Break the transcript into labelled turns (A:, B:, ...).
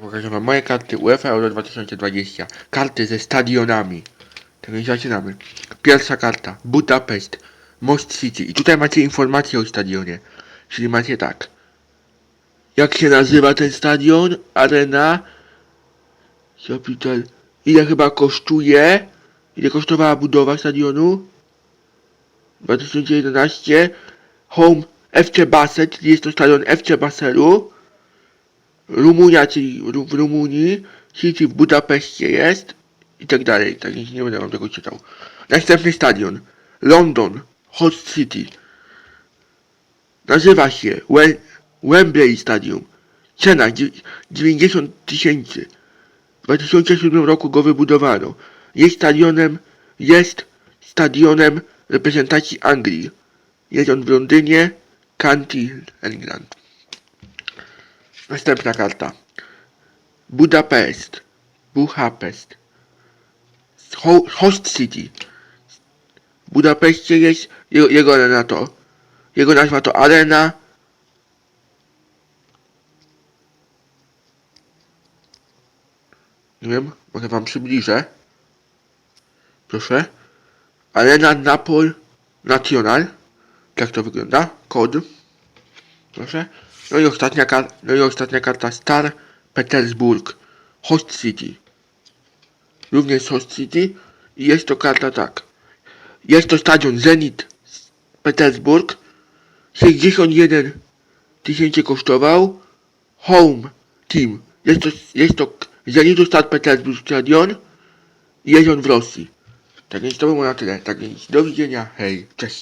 A: Pokażę moje karty UEFA Euro 2020. Karty ze stadionami. Tak zaczynamy. Pierwsza karta. Budapest. Most City. I tutaj macie informacje o stadionie. Czyli macie tak. Jak się nazywa ten stadion? Arena. Capital. Ile chyba kosztuje? Ile kosztowała budowa stadionu? 2011. Home FC Basel, czyli jest to stadion FC Baselu. Rumunia, czyli w Rumunii, City w Budapeszcie jest i tak dalej. Tak nie będę wam tego czytał. Następny stadion. London, Host City. Nazywa się Wem- Wembley Stadium. Cena dziew- 90 tysięcy. W 2007 roku go wybudowano. Jest stadionem, jest stadionem reprezentacji Anglii. Jest on w Londynie, County, England. Następna karta. Budapest. Budapest. Ho Host City. W Budapeszcie jest jego, jego arena to. Jego nazwa to Arena. Nie wiem, może wam przybliżę. Proszę. Arena Napol Nacional. Tak to wygląda. Kod. Proszę. No i ostatnia no i ostatnia karta Star Petersburg Host City. Również Host City i jest to karta tak. Jest to stadion Zenit Petersburg. 61 tysięcy kosztował. Home Team. Jest to, jest to Zenitu Star Petersburg Stadion. i Jest on w Rosji. Tak więc to było na tyle. Tak więc do widzenia. Hej. Cześć.